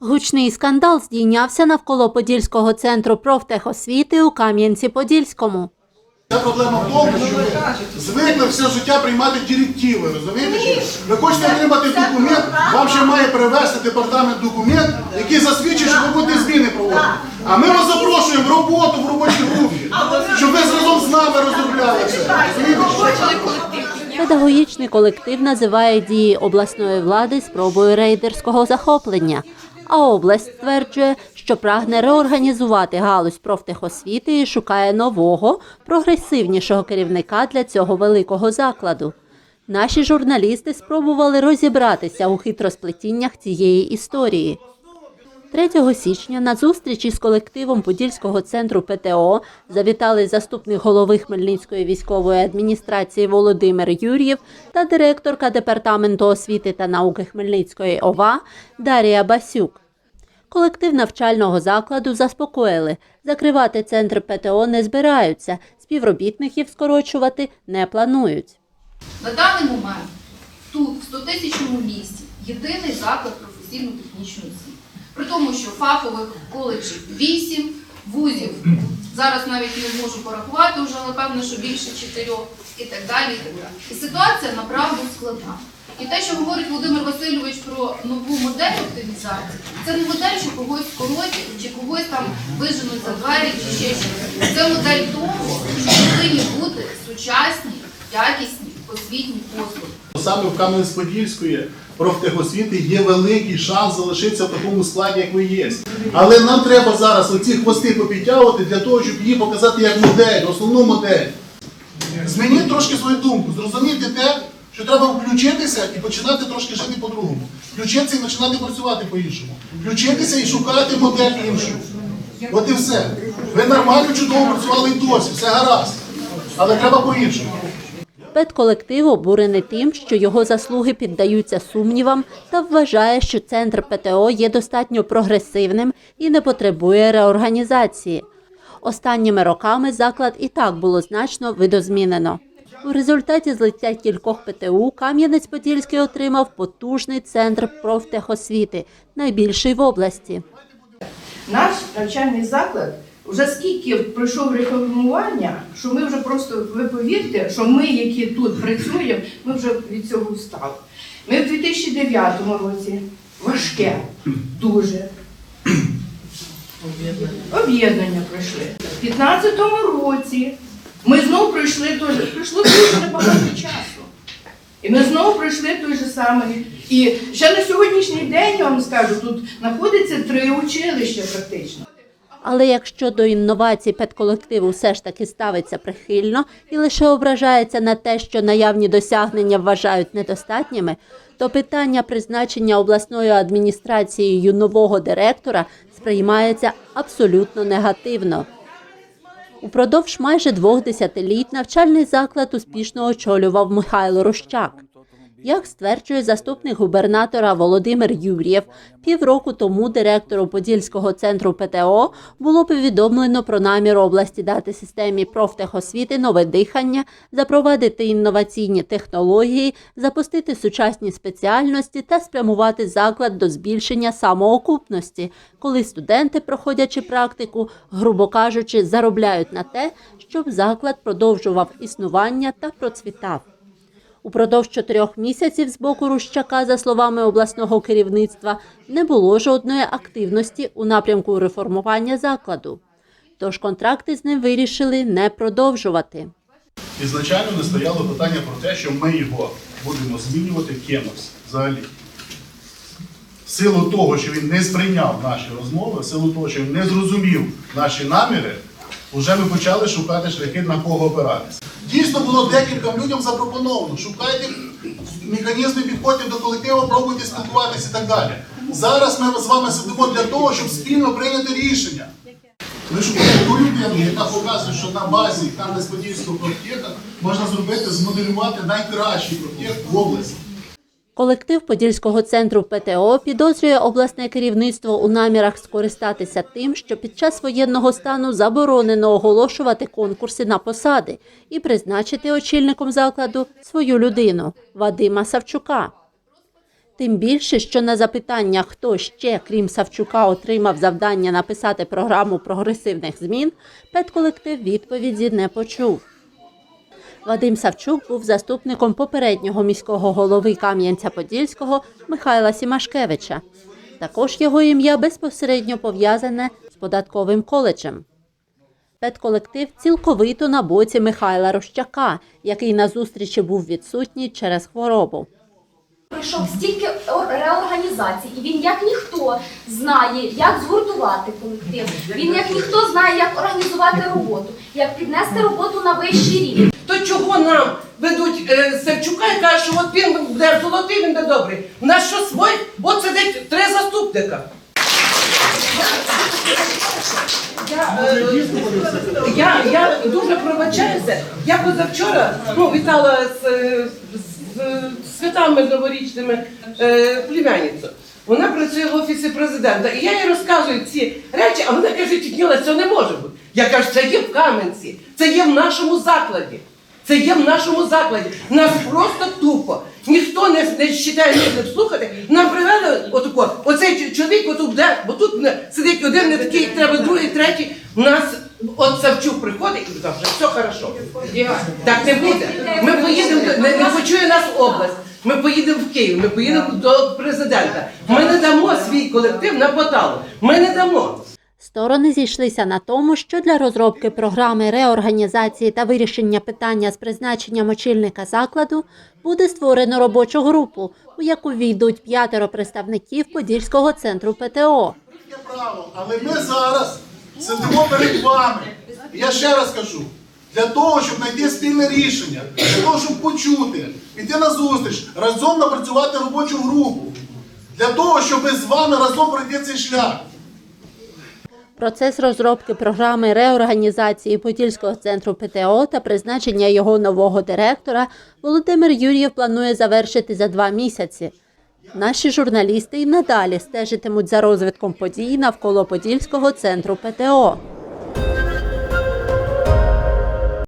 Гучний скандал здійнявся навколо Подільського центру профтехосвіти у Кам'янці-Подільському. Ця проблема в тому, що ви звикли все життя приймати директиви, розумієте? ні? Ви хочете отримати документ, вам ще має привезти департамент документ, який засвідчить, що ви будете зміни проводити. А ми вас запрошуємо в роботу в робочій групі, щоб ви разом з нами розробляли це. Розумієте? Педагогічний колектив називає дії обласної влади спробою рейдерського захоплення. А область стверджує, що прагне реорганізувати галузь профтехосвіти і шукає нового, прогресивнішого керівника для цього великого закладу. Наші журналісти спробували розібратися у хитросплетіннях цієї історії. 3 січня на зустрічі з колективом Подільського центру ПТО завітали заступник голови Хмельницької військової адміністрації Володимир Юр'єв та директорка департаменту освіти та науки Хмельницької ОВА Дарія Басюк. Колектив навчального закладу заспокоїли, закривати центр ПТО не збираються, співробітників скорочувати не планують. На даний момент тут, в 100 тисячному місті, єдиний заклад професійно-технічної освіти. При тому, що фахових коледжів 8, вузів зараз навіть не зможу порахувати, вже напевно, що більше 4 і так далі. І, так далі. і ситуація направду складна. І те, що говорить Володимир Васильович про нову модель оптимізації, це не модель, що когось скоротять, чи когось там виженуть за двері, чи ще щось. Це модель того, що повинні бути сучасні, якісні освітні послуги. Саме в Кам'янець-Подільської профтехосвіти є великий шанс залишитися в такому складі, як ви є. Але нам треба зараз оці хвости попідтягувати для того, щоб її показати як модель, основну модель. Змініть трошки свою думку, зрозумійте те, що треба включитися і починати трошки жити по-другому. Включитися і починати працювати по-іншому. Включитися і шукати модель іншу. От і все. Ви нормально, чудово працювали і досі, все гаразд. Але треба по-іншому. Педколектив обурений тим, що його заслуги піддаються сумнівам та вважає, що центр ПТО є достатньо прогресивним і не потребує реорганізації. Останніми роками заклад і так було значно видозмінено. У результаті злиття кількох ПТУ Кам'янець-Подільський отримав потужний центр профтехосвіти, найбільший в області. Наш навчальний заклад вже скільки пройшов реформування, що ми вже просто, ви повірте, що ми, які тут працюємо, ми вже від цього встали. Ми в 2009 році важке, дуже. Об'єднання пройшли. В 2015 році ми знову пройшли теж, пройшло дуже небагато часу. І ми знову пройшли той же самий. І ще на сьогоднішній день я вам скажу, тут знаходиться три училища практично. Але якщо до інновацій педколективу все ж таки ставиться прихильно і лише ображається на те, що наявні досягнення вважають недостатніми, то питання призначення обласною адміністрацією нового директора сприймається абсолютно негативно. Упродовж майже двох десятиліть навчальний заклад успішно очолював Михайло Рощак. Як стверджує заступник губернатора Володимир Юр'єв, півроку тому директору Подільського центру ПТО було повідомлено про намір області дати системі профтехосвіти нове дихання, запровадити інноваційні технології, запустити сучасні спеціальності та спрямувати заклад до збільшення самоокупності, коли студенти, проходячи практику, грубо кажучи, заробляють на те, щоб заклад продовжував існування та процвітав. Упродовж чотирьох місяців з боку Рущака, за словами обласного керівництва, не було жодної активності у напрямку реформування закладу. Тож контракти з ним вирішили не продовжувати. Ізначально не стояло питання про те, що ми його будемо змінювати кимось взагалі. В силу того, що він не сприйняв наші розмови, в силу того, що він не зрозумів наші наміри, вже ми почали шукати шляхи на кого опиратися. Дійсно було декільком людям запропоновано. Шукайте механізми, підходів до колективу, пробуйте спілкуватися і так далі. Зараз ми з вами сидимо для того, щоб спільно прийняти рішення. Ми шукаємо ту людину, яка показує, що на базі там Подільського проєкту можна зробити, змоделювати найкращий проєкт в області. Колектив Подільського центру ПТО підозрює обласне керівництво у намірах скористатися тим, що під час воєнного стану заборонено оголошувати конкурси на посади і призначити очільником закладу свою людину Вадима Савчука. Тим більше, що на запитання, хто ще, крім Савчука, отримав завдання написати програму прогресивних змін, педколектив відповіді не почув. Вадим Савчук був заступником попереднього міського голови Кам'янця-Подільського Михайла Сімашкевича. Також його ім'я безпосередньо пов'язане з податковим коледжем. Педколектив цілковито на боці Михайла Рощака, який на зустрічі був відсутній через хворобу. Пройшов стільки ор- реорганізацій, і він як ніхто знає, як згуртувати колектив. Він як ніхто знає, як організувати роботу, як піднести роботу на вищий рівень. Чого нам ведуть е, Севчука і кажуть, що от він буде золотий, він буде добрий. У нас що свой? От сидить три заступника. Я, е, я, я дуже пробачаюся. Я позавчора ну, вітала з, е, з, святами новорічними е, племянницю. Вона працює в офісі президента, і я їй розказую ці речі, а вона каже, Тітніла, це не може бути. Я кажу, це є в Кам'янці, це є в нашому закладі. Це є в нашому закладі. Нас просто тупо. Ніхто не, не вважає нужним слухати. Нам привели отако, оцей чоловік отут де, бо тут не- сидить один не такий, треба другий, третій. Нас от Савчук приходить і каже, все хорошо. Так не буде. Ми поїдемо, не, не почує нас область. Ми поїдемо в Київ, ми поїдемо до президента. Ми не дамо свій колектив на поталу. Ми не дамо. Сторони зійшлися на тому, що для розробки програми реорганізації та вирішення питання з призначенням очільника закладу буде створено робочу групу, у яку війдуть п'ятеро представників Подільського центру ПТО. Але ми зараз сидимо перед вами. Я ще раз кажу, для того, щоб знайти спільне рішення, для того, щоб почути, піти на зустріч, разом напрацювати робочу групу, для того, щоб з вами разом пройти цей шлях. Процес розробки програми реорганізації Подільського центру ПТО та призначення його нового директора Володимир Юр'єв планує завершити за два місяці. Наші журналісти і надалі стежитимуть за розвитком подій навколо Подільського центру ПТО.